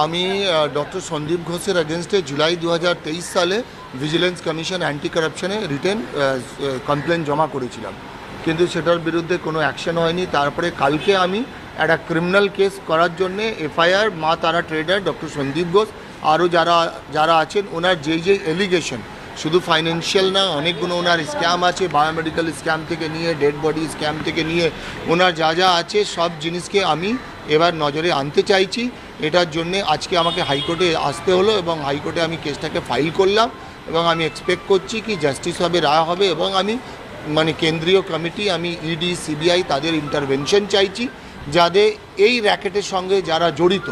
আমি ডক্টর সন্দীপ ঘোষের এগেনস্টে জুলাই দু হাজার তেইশ সালে ভিজিলেন্স কমিশন অ্যান্টি কারাপশনে রিটেন কমপ্লেন জমা করেছিলাম। কিন্তু সেটার বিরুদ্ধে কোনো অ্যাকশন হয়নি। তারপরে কালকে আমি একটা ক্রিমিনাল কেস করার জন্যে এফআইআর মা তারা ট্রেডার ডক্টর সন্দীপ ঘোষ, আরও যারা যারা আছেন, ওনার যেই যেই এলিগেশন শুধু ফাইন্যান্সিয়াল না, অনেকগুলো ওনার স্ক্যাম আছে বায়োমেডিক্যাল স্ক্যাম থেকে নিয়ে ডেড বডি স্ক্যাম থেকে নিয়ে, ওনার যা যা আছে, সব জিনিসকে আমি এবার নজরে আনতে চাইছি, এটার জন্যে আজকে আমাকে হাইকোর্টে আসতে হলো এবং হাইকোর্টে আমি কেসটাকে ফাইল করলাম এবং আমি এক্সপেক্ট করছি কি জাস্টিস হবে রায় হবে এবং আমি মানে কেন্দ্রীয় কমিটি, আমি ইডি সিবিআই তাদের ইন্টারভেনশন চাইছি যাদের এই র্যাকেটের সঙ্গে যারা জড়িত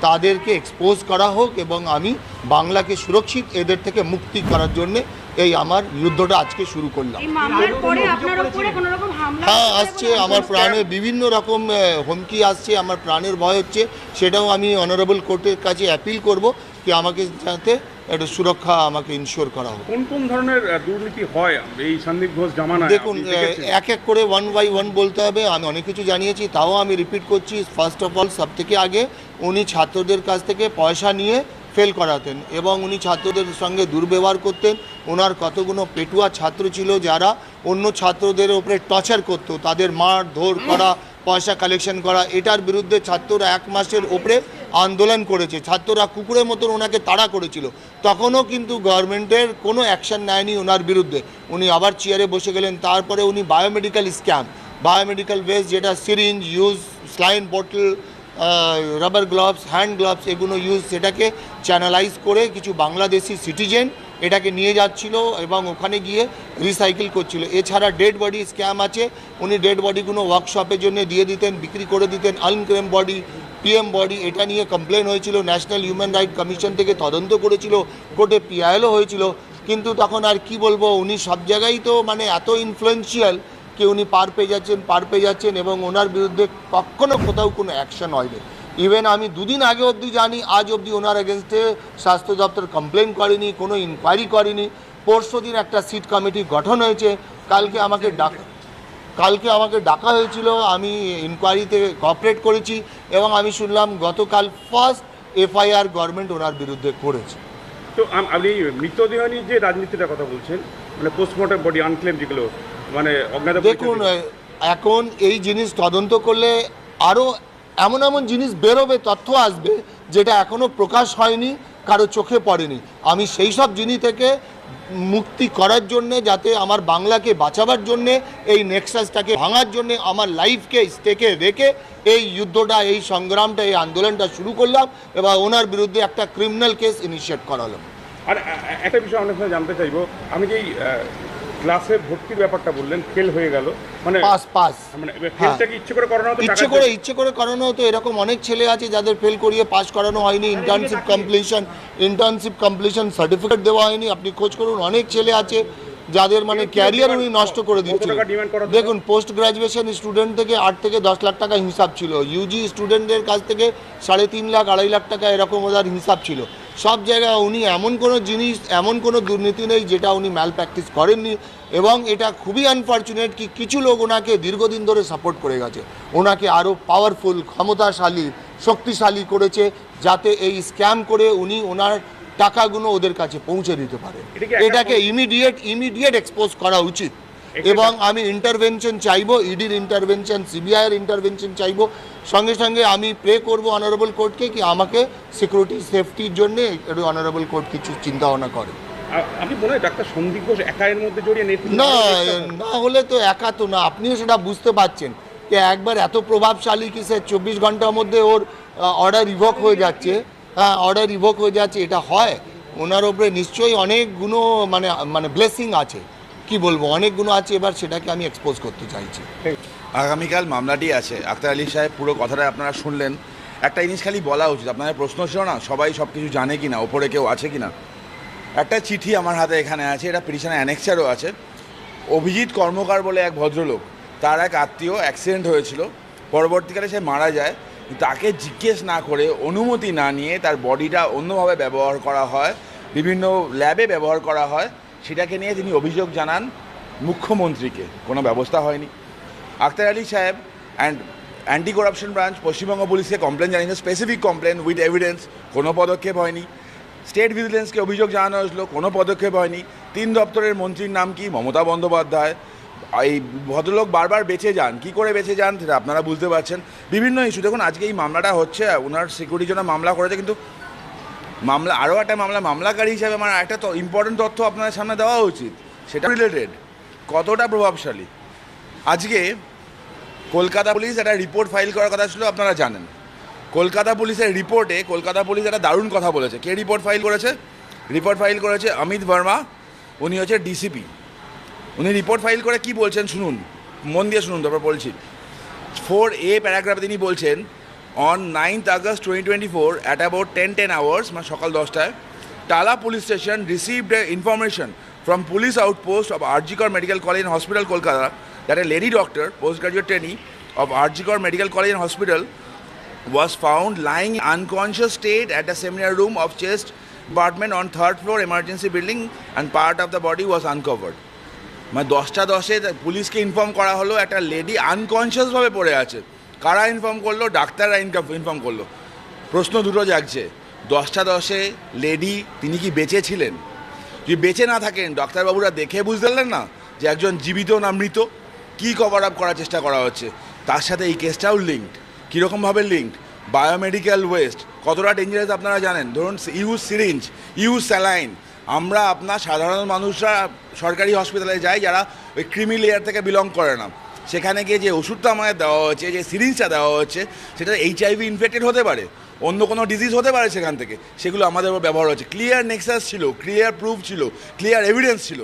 তাদেরকে এক্সপোজ করা হোক এবং আমি বাংলাকে সুরক্ষিত, এদের থেকে মুক্তি করার জন্যে এই আমার যুদ্ধটা আজকে শুরু করলাম। এই মামলার পরে আপনার উপরে কোনো রকম হামলা হ্যাঁ আসছে আমার প্রাণে বিভিন্ন রকম হুমকি আসছে আমার প্রাণের ভয় হচ্ছে। সেটাও আমি অনারেবল কোর্টের কাছে অ্যাপিল করব কি আমাকে যাতে একটা সুরক্ষা আমাকে ইনশিওর করা হোক। কোন কোন ধরনের দুর্নীতি হয়? এই সন্দীপ ঘোষ জামানায় দেখুন এক এক করে ওয়ান বাই ওয়ান বলতে হবে আমি অনেক কিছু জানিয়েছি তাও আমি রিপিট করছি। ফার্স্ট অফ অল সব থেকে আগে উনি ছাত্রদের কাছ থেকে পয়সা নিয়ে ফেল করাতেন এবং উনি ছাত্রদের সঙ্গে দুর্ব্যবহার করতেন। ওনার কতগুলো পেটুয়া ছাত্র ছিল যারা অন্য ছাত্রদের ওপরে টর্চার করতো, তাদের মার, ধর করা, পয়সা কালেকশন করা, এটার বিরুদ্ধে ছাত্ররা এক মাসের ওপরে আন্দোলন করেছে। ছাত্ররা কুকুরের মতন ওনাকে তাড়া করেছিল। তখনও কিন্তু গভর্নমেন্টের কোনো অ্যাকশন নেয়নি ওনার বিরুদ্ধে। উনি আবার চেয়ারে বসে গেলেন, তারপরে উনি বায়োমেডিক্যাল স্ক্যাম বায়োমেডিক্যাল ওয়েস্ট যেটা syringe use saline bottle rubber gloves hand gloves এগুলো ইউজ সেটাকে চ্যানেলাইজ করে কিছু বাংলাদেশি সিটিজেন এটাকে নিয়ে যাচ্ছিল এবং ওখানে গিয়ে রিসাইকেল করছিল। এছাড়া ডেড বডি স্ক্যাম আছে। উনি ডেড বডিগুলো ওয়ার্কশপের জন্য দিয়ে দিতেন, বিক্রি করে দিতেন। আনক্লেম বডি পিএম বডি এটা নিয়ে কমপ্লেন হয়েছিল। ন্যাশনাল হিউম্যান রাইট কমিশন থেকে তদন্ত করেছিল। কোর্টে পিআইএলও হয়েছিল। কিন্তু তখন আর কি বলব, উনি সব জায়গায় তো মানে এত ইনফ্লুয়েন্সিয়াল কি উনি পার পেয়ে যাচ্ছেন, পার পেয়ে যাচ্ছেন এবং ওনার বিরুদ্ধে কখনো কোথাও কোনো অ্যাকশন হয়নি ইভেন আমি দুদিন আগে অবধি জানি, আজ অবধি ওনার এগেনস্টে স্বাস্থ্য দপ্তর কমপ্লেন করেনি, কোনো ইনকোয়ারি করেনি। পরশু দিন একটা সিট কমিটি গঠন হয়েছে, কালকে আমাকে ডাক, কালকে আমাকে ডাকা হয়েছিল, আমি ইনকোয়ারিতে কপারেট করেছি এবং আমি শুনলাম গতকাল ফার্স্ট এফআইআর গভর্নমেন্ট ওনার বিরুদ্ধে করেছে। তো আপনি মৃতদেহ নিয়ে যে রাজনীতিটার কথা বলছেন মানে পোস্টমর্টম বডি আনক্লেম যেগুলো মানে অজ্ঞাত দেখুন এখন এই জিনিস তদন্ত করলে আরও এমন এমন জিনিস বেরোবে তথ্য আসবে যেটা এখনও প্রকাশ হয়নি কারও চোখে পড়েনি। আমি সেই সব জিনিস থেকে মুক্তি করার জন্যে যাতে আমার বাংলাকে বাঁচাবার জন্যে এই নেক্সাসটাকে ভাঙার জন্যে আমার লাইফকে স্টেকে রেখে এই যুদ্ধটা এই সংগ্রামটা এই আন্দোলনটা শুরু করলাম এবং ওনার বিরুদ্ধে একটা ক্রিমিনাল কেস ইনিশিয়েট করালাম। আর একটা বিষয় অনেক সময় জানতে চাইব। আমি যেই আহ, ক্লাসে ভর্তির ব্যাপারটা বললেন ফেল হয়ে গেল। মানে পাস পাস। মানে ফেলটা কি ইচ্ছে করে করানো হতো ইচ্ছে করে ইচ্ছে করে করানো হতো এরকম অনেক ছেলে আছে যাদের ফেল করিয়ে পাস করানো হয়নি internship completion internship completion certificate দেওয়া হয়নি। আপনি খোঁজ করুন অনেক ছেলে আছে যাদের মানে ক্যারিয়ার উনি নষ্ট করে হতো? দেখুন পোস্ট গ্রাজুয়েশন স্টুডেন্ট থেকে আট থেকে দশ লাখ টাকা হিসাব ছিল। ইউজি স্টুডেন্টদের কাছ থেকে সাড়ে তিন লাখ আড়াই লাখ টাকা এরকম ওদের হিসাব ছিল। সব জায়গায় উনি এমন কোনো জিনিস এমন কোনো দুর্নীতি নেই যেটা উনি ম্যাল প্র্যাকটিস করেননি এবং এটা খুবই আনফর্চুনেট কি কিছু লোক ওনাকে দীর্ঘদিন ধরে সাপোর্ট করে গেছে। ওনাকে আরও পাওয়ারফুল ক্ষমতাশালী শক্তিশালী করেছে যাতে এই স্ক্যাম করে উনি ওনার টাকাগুলো ওদের কাছে পৌঁছে দিতে পারে। এটাকে ইমিডিয়েট ইমিডিয়েট এক্সপোজ করা উচিত। এবং আমি ইন্টারভেনশন চাইব ইডির ইন্টারভেনশন সিবিআইয়ের ইন্টারভেনশন চাইব। সঙ্গে সঙ্গে আমি প্রে করব অনারেবল কোর্টকে কি আমাকে সিকিউরিটি সেফটির জন্য একটু অনারেবল কোর্ট কিছু চিন্তা ভাবনা করে আপনি মনে হয় ডাক্তার সন্দীপ ঘোষ একা এর মধ্যে জড়িয়ে না না হলে তো একা তো না আপনিও সেটা বুঝতে পারছেন যে একবার এত প্রভাবশালী কি সে চব্বিশ ঘণ্টার মধ্যে ওর অর্ডার রিভোক হয়ে যাচ্ছে। হ্যাঁ অর্ডার রিভোক হয়ে যাচ্ছে এটা হয়। ওনার ওপরে নিশ্চয়ই অনেক গুণ মানে মানে ব্লেসিং আছে। কি বলব? অনেক গুণ আছে, এবার সেটাকে আমি এক্সপোজ করতে চাইছি। আগামীকাল মামলাটি আছে। আক্তার আলী সাহেব পুরো কথাটা আপনারা শুনলেন। একটা জিনিস খালি বলা উচিত, আপনাদের প্রশ্ন ছিল না? সবাই সব কিছু জানে কি না ওপরে কেউ আছে কি না একটা চিঠি আমার হাতে এখানে আছে, এটা পিটিশনে অ্যানেক্সারও আছে। অভিজিৎ কর্মকার বলে এক ভদ্রলোক, তার এক আত্মীয় অ্যাক্সিডেন্ট হয়েছিল। পরবর্তীকালে সে মারা যায়। তাকে জিজ্ঞেস না করে, অনুমতি না নিয়ে তার বডিটা অন্যভাবে ব্যবহার করা হয়। বিভিন্ন ল্যাবে ব্যবহার করা হয়। সেটাকে নিয়ে তিনি অভিযোগ জানান মুখ্যমন্ত্রীকে। কোনো ব্যবস্থা হয়নি। আখতার আলী সাহেব and anti corruption branch Paschimbanga পুলিশকে কমপ্লেন জানিয়েছে স্পেসিফিক কমপ্লেন উইথ এভিডেন্স কোনো পদক্ষেপ হয়নি। স্টেট ভিজিলেন্সকে অভিযোগ জানানো হয়েছিল, কোনো পদক্ষেপ হয়নি। তিন দপ্তরের মন্ত্রীর নাম কি? মমতা বন্দ্যোপাধ্যায়। এই ভদ্রলোক বারবার বেঁচে যান। কি করে বেঁচে যান, সেটা আপনারা বুঝতে পারছেন। বিভিন্ন ইস্যু দেখুন, আজকে এই মামলাটা হচ্ছে, ওনার সিকিউরিটির জন্য মামলা করেছে, কিন্তু মামলা আরও একটা মামলা, মামলাকারী হিসাবে আমার একটা ইম্পর্টেন্ট তথ্য আপনাদের সামনে দেওয়া উচিত। সেটা রিলেটেড কতটা প্রভাবশালী? আজকে কলকাতা পুলিশ একটা রিপোর্ট ফাইল করার কথা ছিল, আপনারা জানেন। কলকাতা পুলিশের রিপোর্টে কলকাতা পুলিশ একটা দারুণ কথা বলেছে। কে রিপোর্ট ফাইল করেছে? রিপোর্ট ফাইল করেছে অমিত ভার্মা, উনি হচ্ছে ডিসিপি উনি রিপোর্ট ফাইল করে কি বলছেন শুনুন, মন দিয়ে শুনুন, তারপর বলছি। ফোর এ প্যারাগ্রাফে তিনি বলছেন on ninth August twenty twenty four at ten ten hours মানে সকাল দশটায়, Tala police station received a information from police outpost of R G Kar medical college and hospital Kolkata that a lady doctor post graduate trainee of R G Kar medical college and hospital found lying in unconscious state at a seminar room of chest department on third floor emergency building and part of the body was uncovered. মানে দশটা দশে পুলিশকে inform করা হলো, একটা lady আনকনসিয়াসভাবে পড়ে আছে। কারা ইনফর্ম করল? ডাক্তাররা ইনফর্ম করল। প্রশ্ন দুটো জাগছে। দশটা দশে লেডি তিনি কি বেঁচে ছিলেন? যদি বেঁচে না থাকেন, ডাক্তারবাবুরা দেখে বুঝতে পারলেন না যে একজন জীবিত না মৃত, কী কভার আপ করার চেষ্টা করা হচ্ছে? তার সাথে এই কেসটাও লিঙ্কড কীরকমভাবে লিঙ্কড বায়োমেডিক্যাল ওয়েস্ট কতটা ডেঞ্জারাস আপনারা জানেন? ধরুন ইউজ সিরিঞ্জ ইউজ স্যালাইন আমরা আপনার সাধারণ মানুষরা সরকারি হসপিটালে যাই যারা ওই ক্রিমি লেয়ার থেকে বিলং করে না। সেখানে গিয়ে যে ওষুধটা আমাদের দেওয়া হচ্ছে যে সিরিঞ্জটা দেওয়া হচ্ছে সেটা এইচআইভি ইনফেক্টেড হতে পারে, অন্য কোনো ডিজিজ হতে পারে সেখান থেকে, সেগুলো আমাদের উপর ব্যবহার হচ্ছে ক্লিয়ার নেক্সাস ছিল ক্লিয়ার প্রুফ ছিল ক্লিয়ার এভিডেন্স ছিল,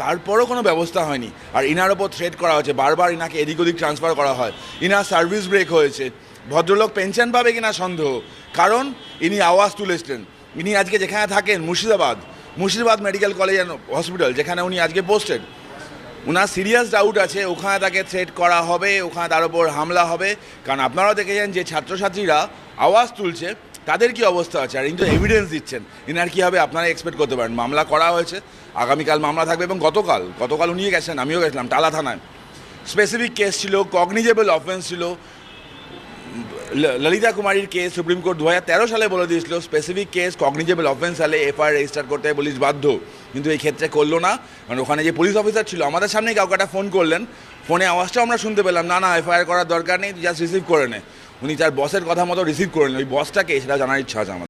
তারপরও কোনো ব্যবস্থা হয়নি। আর ইনার ওপর থ্রেট করা হয়েছে, বারবার ইনাকে এদিক ওদিক ট্রান্সফার করা হয়। ইনার সার্ভিস ব্রেক হয়েছে, ভদ্রলোক পেনশন পাবে কিনা সন্দেহ, কারণ ইনি আওয়াজ তুলেছিলেন। ইনি আজকে যেখানে থাকেন, Murshidabad Murshidabad medical college and hospital যেখানে উনি আজকে পোস্টেড ওনার সিরিয়াস ডাউট আছে, ওখানে তাকে থ্রেট করা হবে, ওখানে তার উপর হামলা হবে। কারণ আপনারাও দেখেছেন যে ছাত্রছাত্রীরা আওয়াজ তুলছে, তাদের কি অবস্থা আছে? আর ইনি তো এভিডেন্স দিচ্ছেন। এনার কী হবে, আপনারা এক্সপেক্ট করতে পারেন। মামলা করা হয়েছে, আগামীকাল মামলা থাকবে এবং গতকাল গতকাল উনিও গেছেন, আমিও গেছিলাম টালা থানায়। স্পেসিফিক কেস ছিল কগনিজেবল অফেন্স ছিল ললিতা কুমারীর কেস সুপ্রিম কোর্ট দু হাজার তেরো সালে বলে দিয়েছিল স্পেসিফিক কেস কগনিজেবল অফেন্স হলে এফআইআর রেজিস্টার করতে পুলিশ বাধ্য। কিন্তু এই ক্ষেত্রে করল না। কারণ ওখানে যে পুলিশ অফিসার ছিল, আমাদের সামনেই কাউকে একটা ফোন করলেন। ফোনে আওয়াজটাও আমরা শুনতে পেলাম, না না, এফআইআর করার দরকার নেই জাস্ট রিসিভ করে নে। উনি তার বসের কথা মতো রিসিভ করে নেন ওই বসটাকে সেটা জানার ইচ্ছা আছে আমাদের।